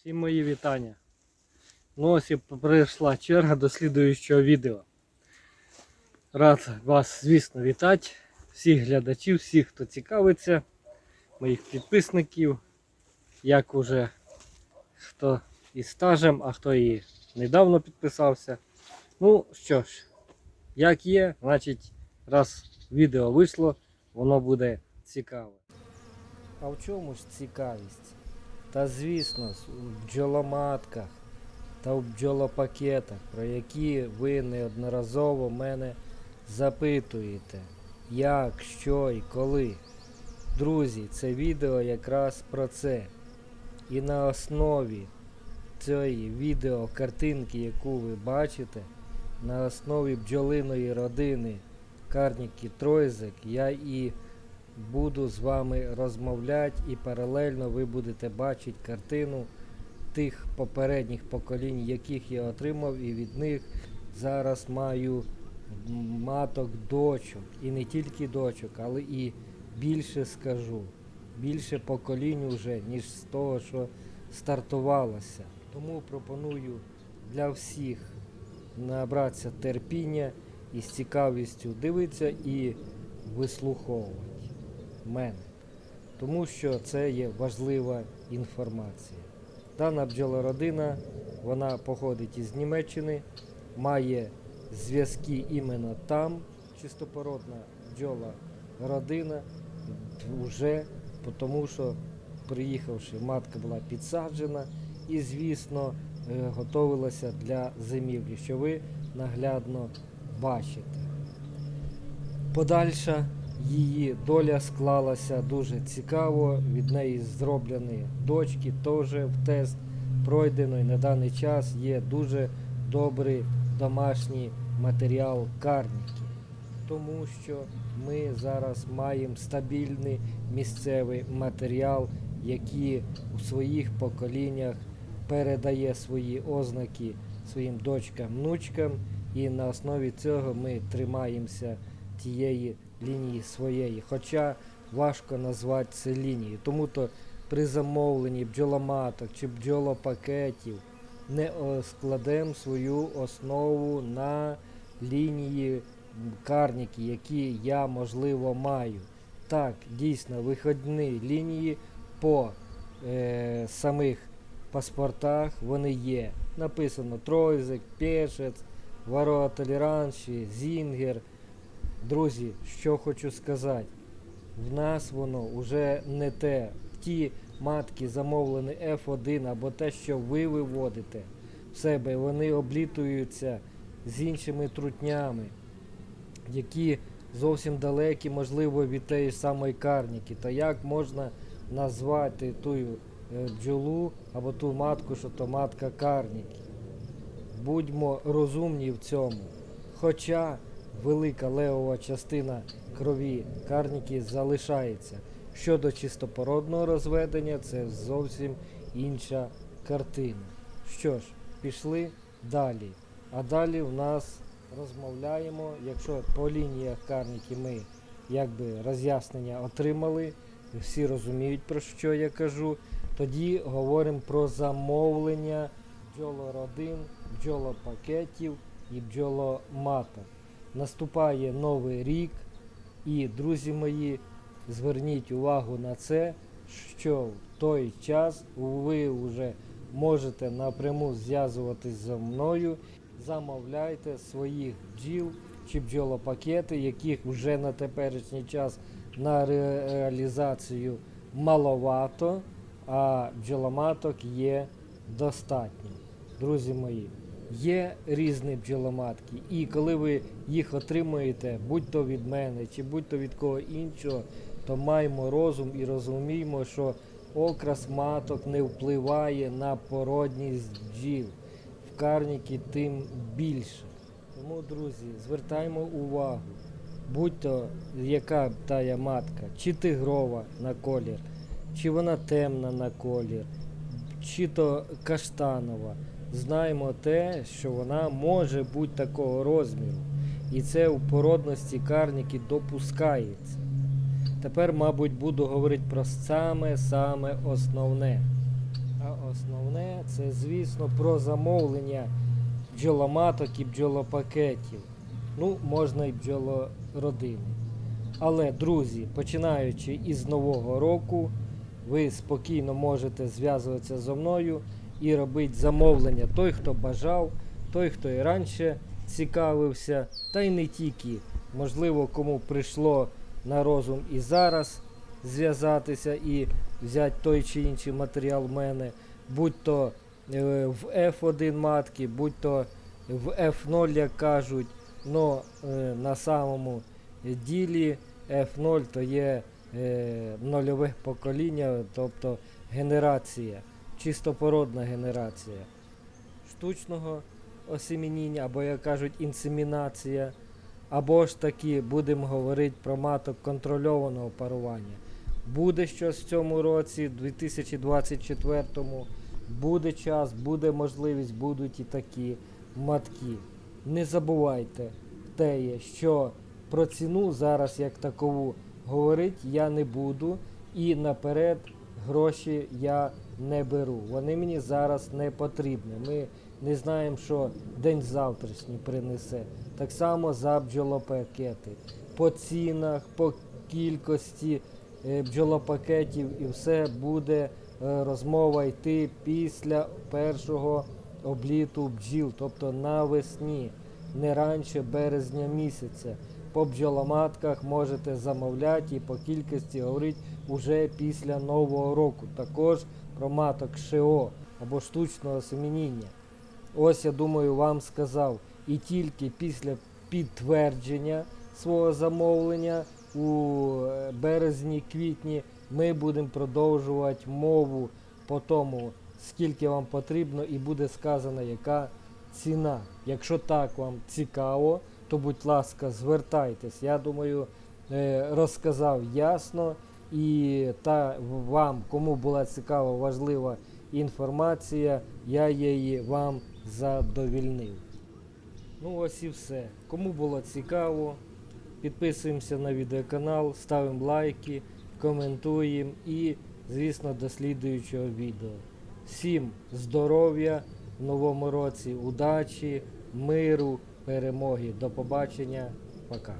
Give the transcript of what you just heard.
Всім мої вітання. Ну ось і прийшла черга до слідуючого відео. Рад вас, звісно, вітати. Всіх глядачів, всіх, хто цікавиться, моїх підписників, як уже хто із стажем, а хто і недавно підписався. Ну що ж, як є, значить, раз відео вийшло, воно буде цікаве. А в чому ж цікавість? Та звісно, у бджоломатках та у бджолопакетах, про які ви неодноразово мене запитуєте, як, що і коли. Друзі, це відео якраз про це. І на основі цієї відеокартинки, яку ви бачите, на основі бджолиної родини Карніки Тройзек, я і буду з вами розмовляти і паралельно ви будете бачити картину тих попередніх поколінь, яких я отримав, і від них зараз маю маток дочок. І не тільки дочок, але і більше скажу. Більше поколінь уже, ніж з того, що стартувалося. Тому пропоную для всіх набратися терпіння і з цікавістю дивитися і вислуховувати мене. Тому що це є важлива інформація. Дана бджолородина, вона походить із Німеччини, має зв'язки іменно там. Чистопородна бджола родина вже тому, що приїхавши, матка була підсаджена і, звісно, е, готовилася для зимівлі, що ви наглядно бачите. Подальша її доля склалася дуже цікаво. Від неї зроблені дочки теж в тест пройдено і на даний час є дуже добрий домашній матеріал карніки. Тому що ми зараз маємо стабільний місцевий матеріал, який у своїх поколіннях передає свої ознаки своїм дочкам, внучкам, і на основі цього ми тримаємося тієї лінії своєї. Хоча важко назвати це лінією. Тому то при замовленні бджоломаток чи бджолопакетів не складемо свою основу на лінії карніки, які я можливо маю. Так, дійсно, виходні лінії по е, самих паспортах вони є. Написано Тройзек, Пешець, Вароа Толеранші, Зінгер. Друзі, що хочу сказати, в нас воно вже не те. Ті матки замовлені F1 або те, що ви виводите в себе, вони облітуються з іншими трутнями, які зовсім далекі, можливо, від тієї самої карніки. То як можна назвати ту е, бджолу або ту матку, що то матка карніки? Будьмо розумні в цьому. Хоча велика левова частина крові карніки залишається. Щодо чистопородного розведення, це зовсім інша картина. Що ж, пішли далі. А далі в нас розмовляємо, якщо по лініях карніки ми якби роз'яснення отримали, всі розуміють про що я кажу, тоді говоримо про замовлення бджолородин, бджолопакетів і бджоломаток. Наступає новий рік, і, друзі мої, зверніть увагу на це, що в той час ви вже можете напряму зв'язуватись зі мною, замовляйте своїх бджіл чи бджолопакети, яких вже на теперішній час на ре- реалізацію маловато, а бджоломаток є достатньо. Друзі мої, є різні бджоломатки, і коли ви їх отримуєте, будь то від мене чи будь то від кого іншого, то маємо розум і розуміємо, що окрас маток не впливає на породність бджіл. В карніки тим більше. Тому, друзі, звертаємо увагу, будь то яка тая матка, чи тигрова на колір, чи вона темна на колір, чи то каштанова. Знаємо те, що вона може бути такого розміру. І це у породності карніки допускається. Тепер, мабуть, буду говорити про саме-саме основне. А основне це, звісно, про замовлення бджоломаток і бджолопакетів. Ну, можна і бджолородини. Але, друзі, починаючи із нового року, ви спокійно можете зв'язуватися зі мною і робити замовлення. Той, хто бажав, той, хто і раніше цікавився, та й не тільки. Можливо, кому прийшло на розум і зараз зв'язатися і взяти той чи інший матеріал в мене, будь то е, в F1 матки, будь то в F0, як кажуть. Но е, на самому ділі F0 то є е, нульове покоління, тобто генерація, чистопородна генерація штучного осемініння, або як кажуть, інсемінація, або ж таки будемо говорити про маток контрольованого парування. Буде щось в цьому році, 2024-му, буде час, буде можливість, будуть і такі матки. Не забувайте те, що про ціну зараз як такову говорити я не буду і наперед гроші я не беру. Вони мені зараз не потрібні. Ми не знаємо, що день завтрашній принесе. Так само за бджолопакети. По цінах, по кількості е, бджолопакетів і все буде е, розмова йти після першого обліту бджіл, тобто навесні, не раніше березня місяця. По бджоломатках можете замовляти і по кількості говорити уже після нового року. Також про маток ШО або штучного семеніння. Ось я думаю, вам сказав. І тільки після підтвердження свого замовлення у е, березні-квітні ми будемо продовжувати мову по тому, скільки вам потрібно, і буде сказано, яка ціна. Якщо так вам цікаво, то будь ласка, звертайтесь. Я думаю, е, розказав ясно. І та вам, кому була цікава, важлива інформація, я її вам задовільнив. Ну ось і все. Кому було цікаво, підписуємося на відеоканал, ставимо лайки, коментуємо і, звісно, до слідуючого відео. Всім здоров'я в новому році, удачі, миру, перемоги. До побачення. Пока.